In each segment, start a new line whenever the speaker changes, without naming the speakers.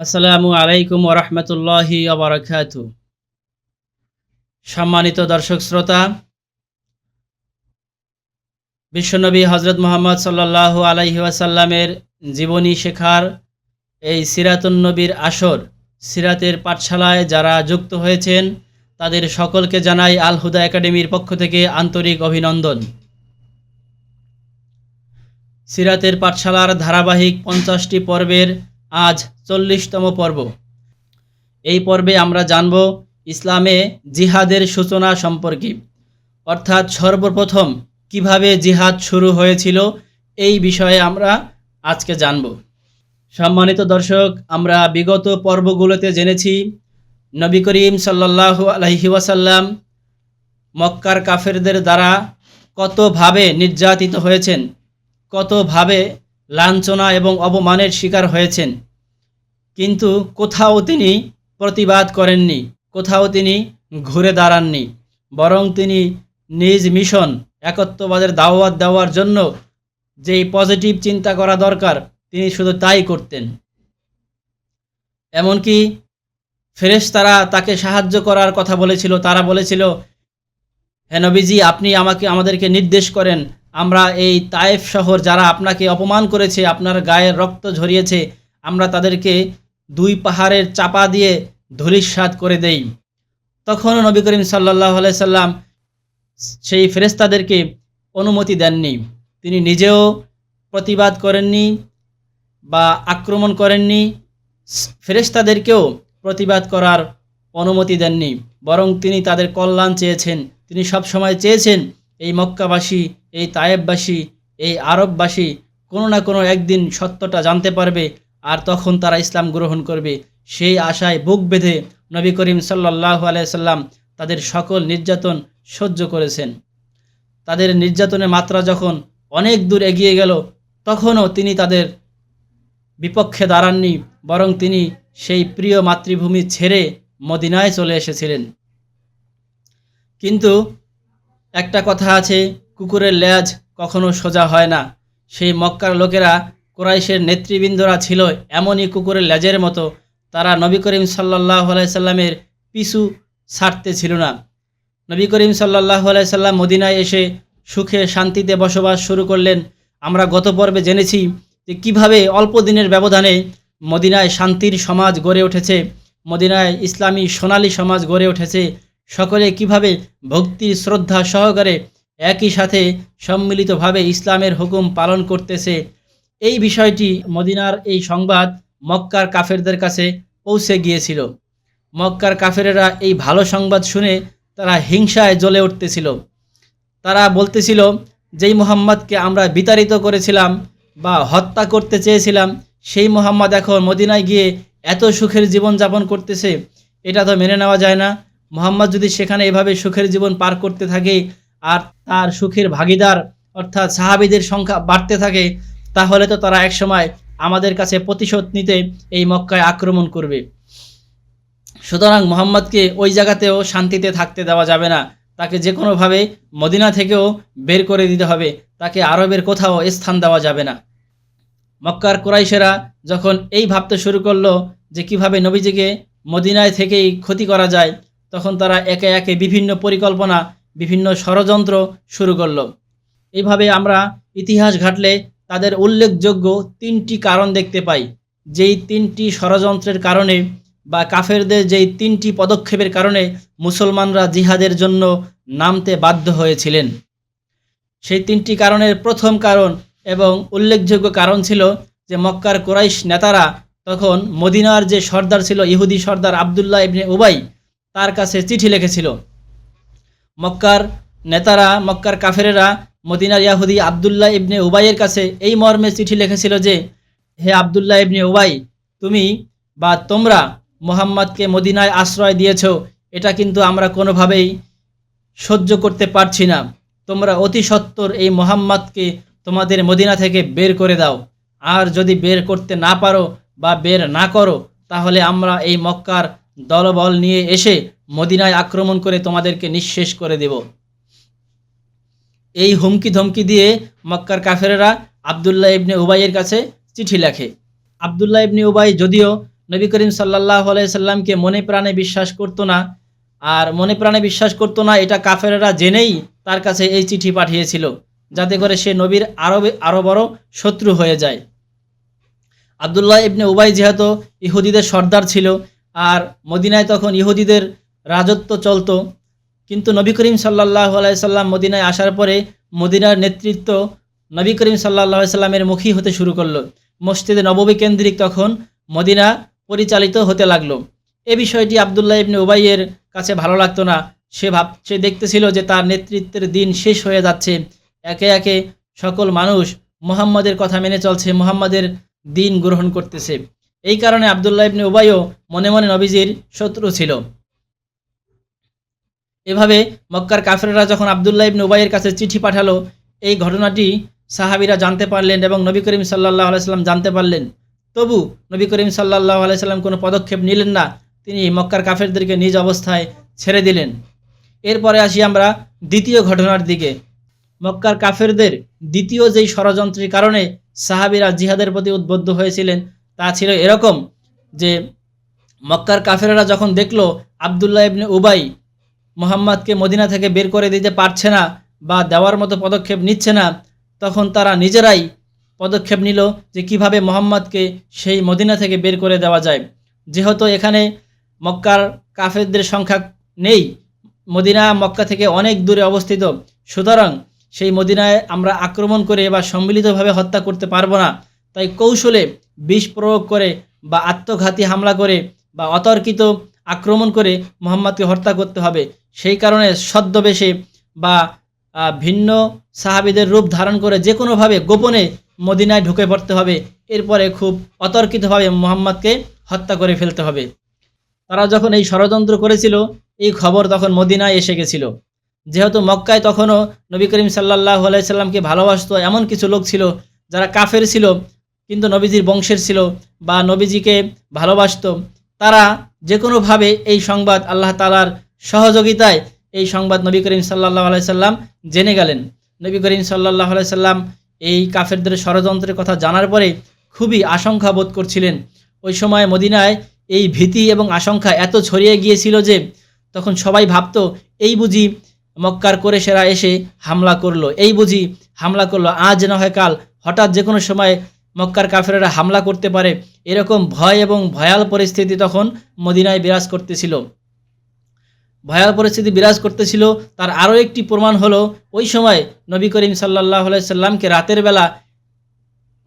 আসসালামু আলাইকুম ওরহমতুল্লাহি আবরাকাত সম্মানিত দর্শক শ্রোতা, বিশ্বনবী হজরত মোহাম্মদ সাল্লাহ আলাইহি ওয়াসাল্লামের জীবনী শেখার এই সিরাতুন্নবীর আসর, সিরাতের পাঠশালায় যারা যুক্ত হয়েছেন, তাদের সকলকে জানাই আল হুদা একাডেমির পক্ষ থেকে আন্তরিক অভিনন্দন। সিরাতের পাঠশালার ধারাবাহিক পঞ্চাশটি পর্বের আজ চল্লিশতম পর্ব। এই পর্বে আমরা জানব ইসলামে জিহাদের সূচনা সম্পর্কে। অর্থাৎ সর্বপ্রথম কীভাবে জিহাদ শুরু হয়েছিল এই বিষয়ে আমরা আজকে জানব। সম্মানিত দর্শক, আমরা বিগত পর্বগুলোতে জেনেছি, নবী করিম সাল্লাল্লাহু আলহি ওয়াসাল্লাম মক্কার কাফেরদের দ্বারা কতভাবে নির্যাতিত হয়েছেন, কতভাবে লাঞ্ছনা এবং অপমানের শিকার হয়েছেন। কিন্তু কোথাও তিনি প্রতিবাদ করেননি, কোথাও তিনি ঘুরে দাঁড়াননি, বরং তিনি নিজ মিশন, একত্ববাদের দাওয়াত দেওয়ার জন্য যেই পজিটিভ চিন্তা করা দরকার, তিনি শুধু তাই করতেন। এমনকি ফেরেশতারা তাকে সাহায্য করার কথা বলেছিল, তারা বলেছিল হেনবিজি আপনি আমাকে, আমাদেরকে নির্দেশ করেন আমরা এই তায়েফ শহর যারা আপনাকে অপমান করেছে, আপনার গায়ের রক্ত ঝরিয়েছে, আমরা তাদেরকে দুই পাহাড়ের চাপা দিয়ে ধূলিস্বাদ করে দেই। তখনও নবী করিম সাল্লাহ সাল্লাম সেই ফেরেস্তাদেরকে অনুমতি দেননি। তিনি নিজেও প্রতিবাদ করেননি বা আক্রমণ করেননি ফেরেস্তাদেরকেও প্রতিবাদ করার অনুমতি দেননি। বরং তিনি তাদের কল্যাণ চেয়েছেন। তিনি সবসময় চেয়েছেন এই মক্কাবাসী, এই তায়েববাসী, এই আরববাসী কোনো না কোনো একদিন সত্যটা জানতে পারবে আর তখন তারা ইসলাম গ্রহণ করবে। সেই আশায় বুক বেঁধে নবী করিম সাল্লাহ আলাইসাল্লাম তাদের সকল নির্যাতন সহ্য করেছেন। তাদের নির্যাতনের মাত্রা যখন অনেক দূর এগিয়ে গেল, তখনও তিনি তাদের বিপক্ষে দাঁড়াননি, বরং তিনি সেই প্রিয় মাতৃভূমি ছেড়ে মদিনায় চলে এসেছিলেন। কিন্তু একটা কথা আছে, কুকুরের লেজ কখনো সোজা হয় না। সেই মক্কার লোকেরা কোরাইশের নেতৃবৃন্দরা ছিল এমনই কুকুরের লেজের মতো। তারা নবী করিম সাল্লাহ আলাইসাল্লামের পিছু ছাড়তে ছিল না। নবী করিম সাল্লাহ আলাইসাল্লাম মদিনায় এসে সুখে শান্তিতে বসবাস শুরু করলেন। আমরা গত পর্বে জেনেছি যে কীভাবে অল্প দিনের ব্যবধানে মদিনায় শান্তির সমাজ গড়ে উঠেছে। মদিনায় ইসলামী সোনালী সমাজ গড়ে উঠেছে। সকলে কীভাবে ভক্তির শ্রদ্ধা সহকারে একই সাথে সম্মিলিতভাবে ইসলামের হুকুম পালন করতেছে, এই বিষয়টি মদিনার এই সংবাদ মক্কার কাফেরদের কাছে পৌঁছে গিয়েছিল। মক্কার কাফেরেরা এই ভালো সংবাদ শুনে তারা হিংসায় জ্বলে উঠতেছিল। তারা বলতেছিল, যেই মোহাম্মদকে আমরা বিতাড়িত করেছিলাম বা হত্যা করতে চেয়েছিলাম, সেই মোহাম্মদ এখন মদিনায় গিয়ে এত সুখের জীবন যাপন করতেছে, এটা তো মেনে নেওয়া যায় না। মোহাম্মদ যদি সেখানে এভাবে সুখের জীবন পার করতে থাকে আর তার সুখের ভাগিদার অর্থাৎ সাহাবিদের সংখ্যা বাড়তে থাকে, তাহলে তো তারা একসময় আমাদের কাছে প্রতিশোধ নিতে এই মক্কায় আক্রমণ করবে। সুতরাং মোহাম্মদকে ওই জায়গাতেও শান্তিতে থাকতে দেওয়া যাবে না। তাকে যে কোনোভাবে মদিনা থেকেও বের করে দিতে হবে। তাকে আরবের কোথাও স্থান দেওয়া যাবে না। মক্কার কুরাইশেরা যখন এই ভাবতে শুরু করল যে কীভাবে নবীজিকে মদিনায় থেকেই ক্ষতি করা যায় তখন তারা একে একে বিভিন্ন পরিকল্পনা, বিভিন্ন ষড়যন্ত্র শুরু করল। এইভাবে আমরা ইতিহাস ঘাটলে তাদের উল্লেখযোগ্য তিনটি কারণ দেখতে পাই। যেই তিনটি ষড়যন্ত্রের কারণে বা কাফেরদের যেই তিনটি পদক্ষেপের কারণে মুসলমানরা জিহাদের জন্য নামতে বাধ্য হয়েছিলেন। সেই তিনটি কারণের প্রথম কারণ এবং উল্লেখযোগ্য কারণ ছিল যে মক্কার কোরাইশ নেতারা তখন মদিনার যে সর্দার ছিল, ইহুদি সর্দার আবদুল্লাহ ইবনে উবাই তার কাছে চিঠি লিখেছিল। মক্কার নেতারা, মক্কার কাফেরেরা, মদিনার ইয়াহুদি আবদুল্লাহ ইবনে উবাইয়ের কাছে এই মর্মে চিঠি লিখেছিল যে, হে আবদুল্লাহ ইবনে উবাই, তুমি বা তোমরা মোহাম্মদকে মদিনায় আশ্রয় দিয়েছ, এটা কিন্তু আমরা কোনোভাবেই সহ্য করতে পারছি না। তোমরা অতি সত্বর এই মোহাম্মদকে তোমাদের মদিনা থেকে বের করে দাও। আর যদি বের করতে না পারো বা বের না করো, তাহলে আমরা এই মক্কার দলবল নিয়ে এসে মদিনায় আক্রমণ করে তোমাদেরকে নিঃশেষ করে দেব। এই হুমকি ধমকি দিয়ে মক্কার কাফেরেরা আবদুল্লাহ ইবনে উবাইয়ের কাছে চিঠি লেখে। আবদুল্লাহ ইবনে উবাই যদিও নবী করিম সাল্লাহ সাল্লামকে মনে প্রাণে বিশ্বাস করতো না, আর মনে প্রাণে বিশ্বাস করতো না এটা কাফেরেরা জেনেই তার কাছে এই চিঠি পাঠিয়েছিল, যাতে করে সে নবীর আরও আরও বড় শত্রু হয়ে যায়। আবদুল্লাহ ইবনে উবাই যেহেতু ইহুদিদের সর্দার ছিল আর মদিনায় তখন ইহুদিদের রাজত্ব চলতো। কিন্তু নবী করিম সাল্লাহ সাল্লাম মদিনায় আসার পরে মদিনার নেতৃত্ব নবী করিম সাল্লাহ সাল্লামের মুখী হতে শুরু করল। মসজিদে নববী কেন্দ্রিক তখন মদিনা পরিচালিত হতে লাগল। এ বিষয়টি আবদুল্লাহ ইবনে উবাইয়ের কাছে ভালো লাগতো না। সে ভাব, সে দেখতেছিল যে তার নেতৃত্বের দিন শেষ হয়ে যাচ্ছে। একে একে সকল মানুষ মোহাম্মদের কথা মেনে চলছে, মোহাম্মদের দিন গ্রহণ করতেছে। এই কারণে আবদুল্লাহ ইবনে উবাইও মনে মনে নবীজির শত্রু ছিল। এভাবে মক্কার কাফেররা যখন আবদুল্লাহ ইবনে উবাইয়ের কাছে চিঠি পাঠালো, এই ঘটনাটি সাহাবিরা জানতে পারলেন এবং নবী করিম সাল্লাহ আলাইসাল্লাম জানতে পারলেন। তবু নবী করিম সাল্লাহ আলাইসাল্লাম কোনো পদক্ষেপ নিলেন না, তিনি মক্কার কাফেরদেরকে নিজ অবস্থায় ছেড়ে দিলেন। এরপরে আসি আমরা দ্বিতীয় ঘটনার দিকে। মক্কার কাফেরদের দ্বিতীয় যেই ষড়যন্ত্রের কারণে সাহাবিরা জিহাদের প্রতি উদ্বুদ্ধ হয়েছিলেন তা ছিল এরকম যে মক্কার কাফেররা যখন দেখল আবদুল্লাহ ইবনে উবাই মোহাম্মদকে মদিনা থেকে বের করে দিতে পারছে না বা দেওয়ার মতো পদক্ষেপ নিচ্ছে না, তখন তারা নিজেরাই পদক্ষেপ নিল যে কীভাবে মোহাম্মদকে সেই মদিনা থেকে বের করে দেওয়া যায়। যেহেতু এখানে মক্কার কাফেরদের সংখ্যা নেই, মদিনা মক্কা থেকে অনেক দূরে অবস্থিত, সুতরাং সেই মদিনায় আমরা আক্রমণ করে বা সম্মিলিতভাবে হত্যা করতে পারব না। তাই কৌশলে বিষ প্রয়োগ করে বা আত্মঘাতী হামলা করে বা অতর্কিত আক্রমণ করে মোহাম্মদকে হত্যা করতে হবে। সেই কারণে সদ্যবেশে বা ভিন্ন সাহাবিদের রূপ ধারণ করে যে কোনোভাবে গোপনে মদিনায় ঢুকে পড়তে হবে। এরপরে খুব অতর্কিতভাবে মোহাম্মদকে হত্যা করে ফেলতে হবে। তারা যখন এই ষড়যন্ত্র করেছিল, এই খবর তখন মদিনায় এসে গেছিল। যেহেতু মক্কায় তখনও নবী করিম সাল্লাহ আলাইসাল্লামকে ভালোবাসত এমন কিছু লোক ছিল যারা কাফের ছিল কিন্তু নবীজির বংশের ছিল বা নবীজিকে ভালোবাসত, তারা যে কোনোভাবে এই সংবাদ আল্লাহ তালার সহযোগিতায় এই সংবাদ নবী করিম সাল্লাহ আলাইসাল্লাম জেনে গেলেন। নবী করিম সাল্লাহ আলাইসাল্লাম এই কাফেরদের ষড়যন্ত্রের কথা জানার পরে খুবই আশঙ্কা বোধ করছিলেন। ওই সময় মদিনায় এই ভীতি এবং আশঙ্কা এত ছড়িয়ে গিয়েছিল যে তখন সবাই ভাবত, এই বুঝি মক্কার করে সেরা এসে হামলা করল, এই বুঝি হামলা করল, আজ না হয় কাল হঠাৎ যে কোনো সময় মক্কার কাফেরেরা হামলা করতে পারে, এরকম ভয় এবং ভয়াল পরিস্থিতি তখন মদিনায় বিরাজ করতেছিল। ভয়াল পরিস্থিতি বিরাজ করতেছিল, তার আরও একটি প্রমাণ হলো, ওই সময় নবী করিম সাল্লাহ সাল্লামকে রাতের বেলা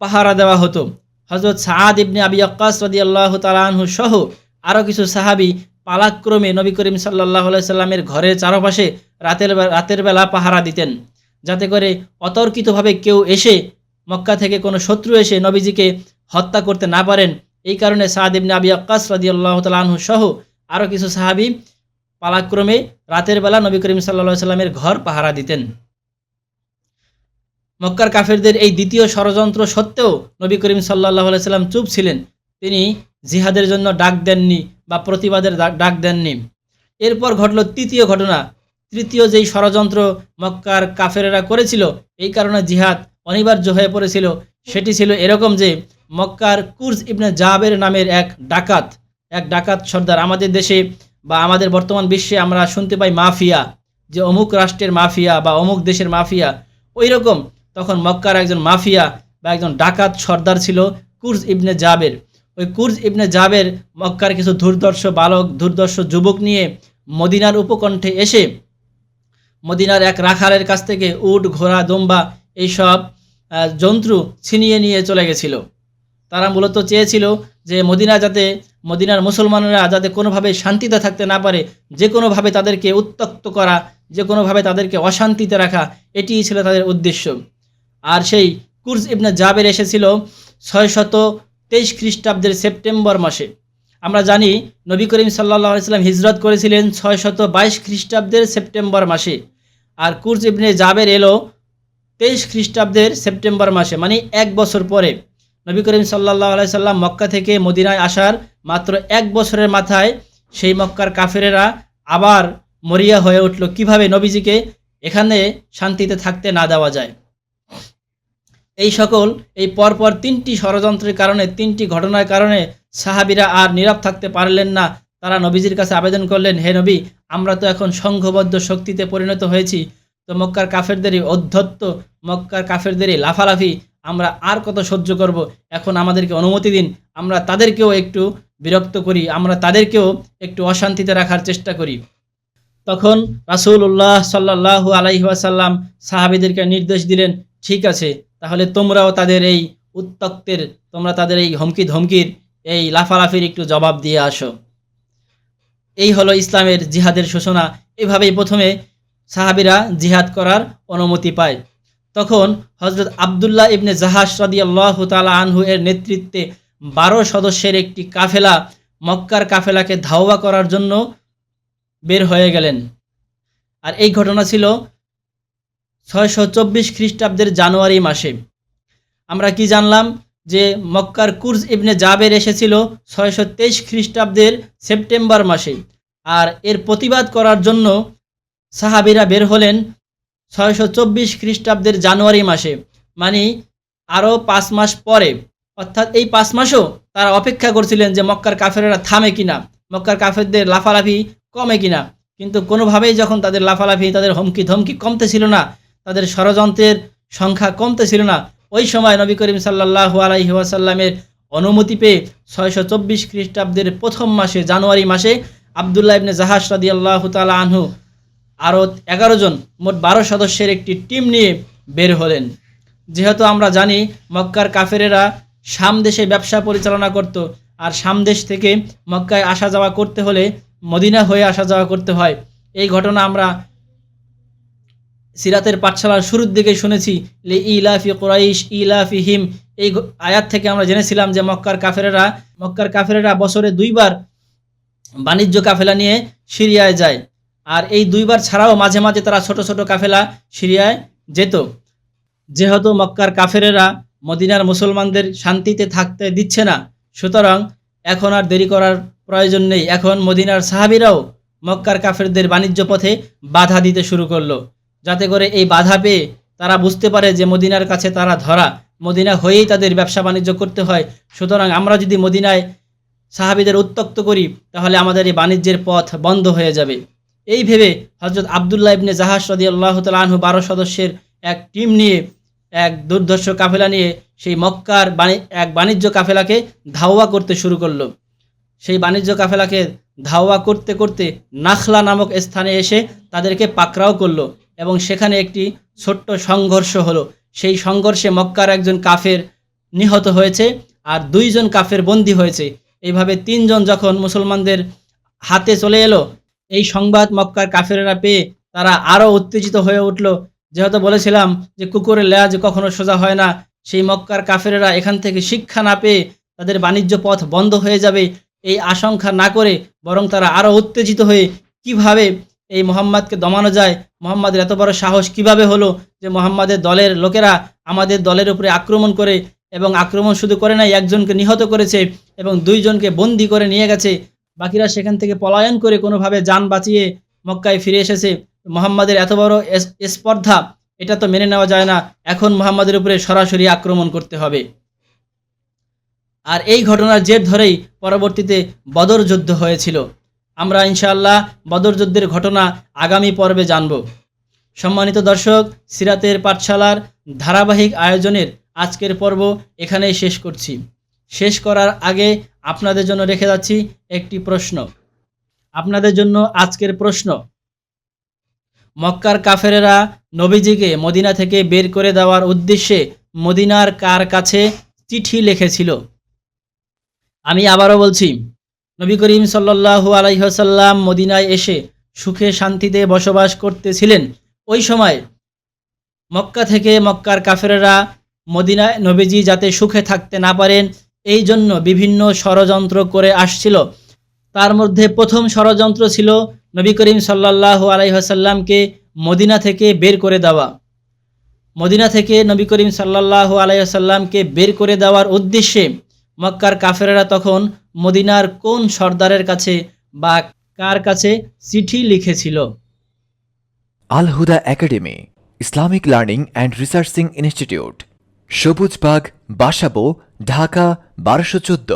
পাহারা দেওয়া হতো। হজরত সাদ ইবনে আবি আক্কাস রদি আল্লাহ তালাহু সহ আরও কিছু সাহাবি পালাক্রমে নবী করিম সাল্লাহ সাল্লামের ঘরের চারপাশে রাতের রাতের বেলা পাহারা দিতেন, যাতে করে অতর্কিতভাবে কেউ এসে মক্কা থেকে কোনো শত্রু এসে নবীজিকে হত্যা করতে না পারেন। এই কারণে সাদ ইবনে আবি আক্কাস রদি আল্লাহ তালাহু সহ আরও কিছু সাহাবি পালাক্রমে রাতের বেলা নবী করিম সাল্লা সাল্লামের ঘর পাহারা দিতেন। মক্কার কাফেরদের এই দ্বিতীয় ষড়যন্ত্র সত্ত্বেও নবী করিম সাল্লাহ সাল্লাম চুপ ছিলেন। তিনি জিহাদের জন্য ডাক দেননি বা প্রতিবাদের ডাক দেননি। এরপর ঘটল তৃতীয় ঘটনা। তৃতীয় যেই ষড়যন্ত্র মক্কার কাফেরেরা করেছিল, এই কারণে জিহাদ অনিবার্য হয়ে পড়েছিল। সেটি ছিল এরকম যে, মক্কার কুরজ ইবনে জাবের নামের এক ডাকাত এক ডাকাত সর্দার। আমাদের দেশে বা আমাদের বর্তমান বিশ্বে আমরা শুনতে পাই মাফিয়া, যে অমুক রাষ্ট্রের মাফিয়া বা অমুক দেশের মাফিয়া। ওই রকম তখন মক্কার একজন মাফিয়া বা একজন ডাকাত সর্দার ছিল কুরজ ইবনে জাবের। ওই কুরজ ইবনে জাবের মক্কার কিছু দুর্দর্শ বালক দুর্দর্শ যুবক নিয়ে মদিনার উপকণ্ঠে এসে, মদিনার এক রাখালের কাছ থেকে উট, ঘোড়া, দম্বা এইসব জন্তু ছিনিয়ে নিয়ে চলে গেছিল। তারা মূলত চেয়েছিল যে মদিনা যাতে মদিনার মুসলমানরা যাতে কোনোভাবে শান্তিতে থাকতে না পারে, যে কোনোভাবে তাদেরকে উত্তক্ত করা, যে কোনোভাবে তাদেরকে অশান্তিতে রাখা, এটিই ছিল তাদের উদ্দেশ্য। আর সেই কুর্স ইবনে জাবের এসেছিল ছয় শত তেইশ খ্রিস্টাব্দের সেপ্টেম্বর মাসে। আমরা জানি নবী করিম সাল্লাহ সাল্লাম হিজরত করেছিলেন ছয় শত বাইশ খ্রিস্টাব্দের সেপ্টেম্বর মাসে। আর কুরজ ইবনে জাবের এলো তেইশ খ্রিস্টাব্দের সেপ্টেম্বর মাসে মানে এক বছর পরে নবী করিম সাল্লাহ আলাইসাল্লাম মক্কা থেকে মদিনায় আসার মাত্র এক বছরের মাথায় সেই মক্কার কাফেরেরা আবার মরিয়া হয়ে উঠল। কীভাবে নবীজিকে এখানে শান্তিতে থাকতে না দেওয়া যায়? এই সকল, এই পরপর তিনটি ষড়যন্ত্রের কারণে, তিনটি ঘটনার কারণে সাহাবিরা আর নীরব থাকতে পারলেন না। তারা নবীজির কাছে আবেদন করলেন, হে নবী, আমরা তো এখন সংঘবদ্ধ শক্তিতে পরিণত হয়েছি। তো মক্কার কাফেরদেরই অধ্যত্ত, মক্কার কাফেরদেরই লাফালাফি, আমরা আর কত সহ্য করব? এখন আমাদেরকে অনুমতি দিন, আমরা তাদেরকেও একটু বিরক্ত করি, আমরা তাদেরকেও একটু অশান্তিতে রাখার চেষ্টা করি। তখন সাল্লাল্লাহু আলাইহি ওয়াসাল্লাম সাহাবীদেরকে নির্দেশ দিলেন, ঠিক আছে, তাহলে তোমরাও তাদের এই উত্তক্তের তোমরা তাদের এই হুমকি ধমকির এই লাফালাফির একটু জবাব দিয়ে আসো। এই হলো ইসলামের জিহাদের সূচনা। এভাবেই প্রথমে সাহাবিরা জিহাদ করার অনুমতি পায়। তখন হজরত আবদুল্লাহ ইবনে জাহাজ রাদিয়াল্লাহু তাআলা আনহু এর নেতৃত্বে বারো সদস্যের একটি কাফেলা মক্কার কাফেলাকে ধাওয়া করার জন্য বের হয়ে গেলেন। আর এই ঘটনা ছিল ছয়শো চব্বিশ খ্রিস্টাব্দের জানুয়ারি মাসে। আমরা কি জানলাম যে মক্কার কুর্জ ইবনে জাবের এসেছিল ছয়শো তেইশ খ্রিস্টাব্দের সেপ্টেম্বর মাসে। আর এর প্রতিবাদ করার জন্য সাহাবিরা বের হলেন ছয়শো চব্বিশ খ্রিস্টাব্দের জানুয়ারি মাসে। মানে আরও পাঁচ মাস পরে। অর্থাৎ এই পাঁচ মাসও তারা অপেক্ষা করছিলেন যে মক্কার কাফেরেরা থামে কিনা, মক্কার কাফেরদের লাফালাফি কমে কিনা। কিন্তু কোনোভাবেই যখন তাদের লাফালাফি, তাদের হুমকি ধমকি কমতে ছিল না, তাদের ষড়যন্ত্রের সংখ্যা কমতে ছিল না, ওই সময় নবী করিম সাল্লাহু আলাইহি ওয়াসাল্লামের অনুমতি পেয়ে ছয়শো চব্বিশ খ্রিস্টাব্দের প্রথম মাসে, জানুয়ারি মাসে আবদুল্লাহ ইবনে জাহাজ রাদি আল্লাহ তালা আনহু আরও এগারো জন, মোট বারো সদস্যের একটি টিম নিয়ে বের হলেন। যেহেতু আমরা জানি মক্কার কাফেরেরা শাম দেশে ব্যবসা পরিচালনা করত, আর শাম দেশ থেকে মক্কায় আসা যাওয়া করতে হলে মদিনা হয়ে আসা যাওয়া করতে হয়। এই ঘটনা আমরা সিরাতের পাঠশালার শুরুর দিকে শুনেছি, লে ইলাফি কোরাইশ ইলাফি হিম এই আয়াত থেকে আমরা জেনেছিলাম যে মক্কার কাফেরেরা মক্কার কাফেরেরা বছরে দুইবার বাণিজ্য কাফেলা নিয়ে সিরিয়ায় যায়। আর এই দুইবার ছাড়াও মাঝে মাঝে তারা ছোট ছোট কাফেলা সিরিয়ায় যেত। যেহেতু মক্কার কাফেরেরা মদিনার মুসলমানদের শান্তিতে থাকতে দিচ্ছে না, সুতরাং এখন আর দেরি করার প্রয়োজন নেই। এখন মদিনার সাহাবিরাও মক্কার কাফেরদের বাণিজ্য পথে বাধা দিতে শুরু করল। যাতে করে এই বাধা পেয়ে তারা বুঝতে পারে যে মদিনার কাছে তারা ধরা, মদিনা হয়েই তাদের ব্যবসা বাণিজ্য করতে হয়। সুতরাং আমরা যদি মদিনায় সাহাবিদের উত্তক্ত করি, তাহলে আমাদের এই বাণিজ্যের পথ বন্ধ হয়ে যাবে। এই ভেবে হজরত আবদুল্লাহ ইবনে জাহাজ রদি আল্লাহ তালু বারো সদস্যের এক টিম নিয়ে, এক দুর্ধর্ষ কাফেলা নিয়ে সেই মক্কার এক বাণিজ্য কাফেলাকে ধাওয়া করতে শুরু করল। সেই বাণিজ্য কাফেলাকে ধাওয়া করতে করতে নাখলা নামক স্থানে এসে তাদেরকে পাকড়াও করল এবং সেখানে একটি ছোট্ট সংঘর্ষ হলো। সেই সংঘর্ষে মক্কার একজন কাফের নিহত হয়েছে আর দুইজন কাফের বন্দী হয়েছে। এইভাবে তিনজন যখন মুসলমানদের হাতে চলে এলো এই সংবাদ মক্কার কাফেরেরা পেয়ে তারা আরও উত্তেজিত হয়ে উঠল। যেহেতু বলেছিলাম যে কুকুরের লেজ কখনো সোজা হয় না, সেই মক্কার কাফেরেরা এখান থেকে শিক্ষা না পেয়ে তাদের বাণিজ্য পথ বন্ধ হয়ে যাবে এই আশঙ্কা না করে বরং তারা আরও উত্তেজিত হয়ে কীভাবে এই মোহাম্মদকে দমানো যায়, মোহাম্মদের এত বড় সাহস কীভাবে হলো যে মোহাম্মদের দলের লোকেরা আমাদের দলের উপরে আক্রমণ করে এবং আক্রমণ শুধু করে নাই, একজনকে নিহত করেছে এবং দুইজনকে বন্দি করে নিয়ে গেছে। বাকিরা সেখান থেকে পলায়ন করে কোনোভাবে যান বাঁচিয়ে মক্কায় ফিরে এসেছে। মোহাম্মদের এত বড় স্পর্ধা, এটা তো মেনে নেওয়া যায় না। এখন মোহাম্মদের উপরে সরাসরি আক্রমণ করতে হবে। আর এই ঘটনার জের ধরেই পরবর্তীতে বদর যুদ্ধ হয়েছিল। আমরা ইনশাআল্লাহ বদর যুদ্ধের ঘটনা আগামী পর্বে জানব। সম্মানিত দর্শক, সিরাতের পাঠশালার ধারাবাহিক আয়োজনের আজকের পর্ব এখানেই শেষ করছি। শেষ করার আগে আপনাদের জন্য রেখে যাচ্ছি একটি প্রশ্ন। আপনাদের জন্য আজকের প্রশ্ন। মক্কার কাফেরেরা নবীজিকে মদিনা থেকে বের করে দেওয়ার উদ্দেশ্যে মদিনার কার কাছে চিঠি লিখেছিল? আমি আবারও বলছি, নবী করিম সাল্লাল্লাহু আলাইহসাল্লাম মদিনায় এসে সুখে শান্তিতে বসবাস করতেছিলেন। ওই সময় মক্কা থেকে মক্কার কাফেরেরা মদিনায় নবীজি যাতে সুখে থাকতে না পারেন এই জন্য বিভিন্ন ষড়যন্ত্র করে আসছিল। তার মধ্যে প্রথম ষড়যন্ত্র ছিল নবী করিম সাল্লাল্লাহু আলাইহাসাল্লামকে মদিনা থেকে বের করে দেওয়া। মদিনা থেকে নবী করিম সাল্লাল্লাহু আলাইসাল্লামকে বের করে দেওয়ার উদ্দেশ্যে মক্কার কাফেরেরা তখন মদিনার কোন সর্দারের কাছে বা কার কাছে চিঠি লিখেছিল।
Al Huda academy, Islamic learning and researching institute Sabujbag Basabo Dhaka বারোশো চোদ্দ।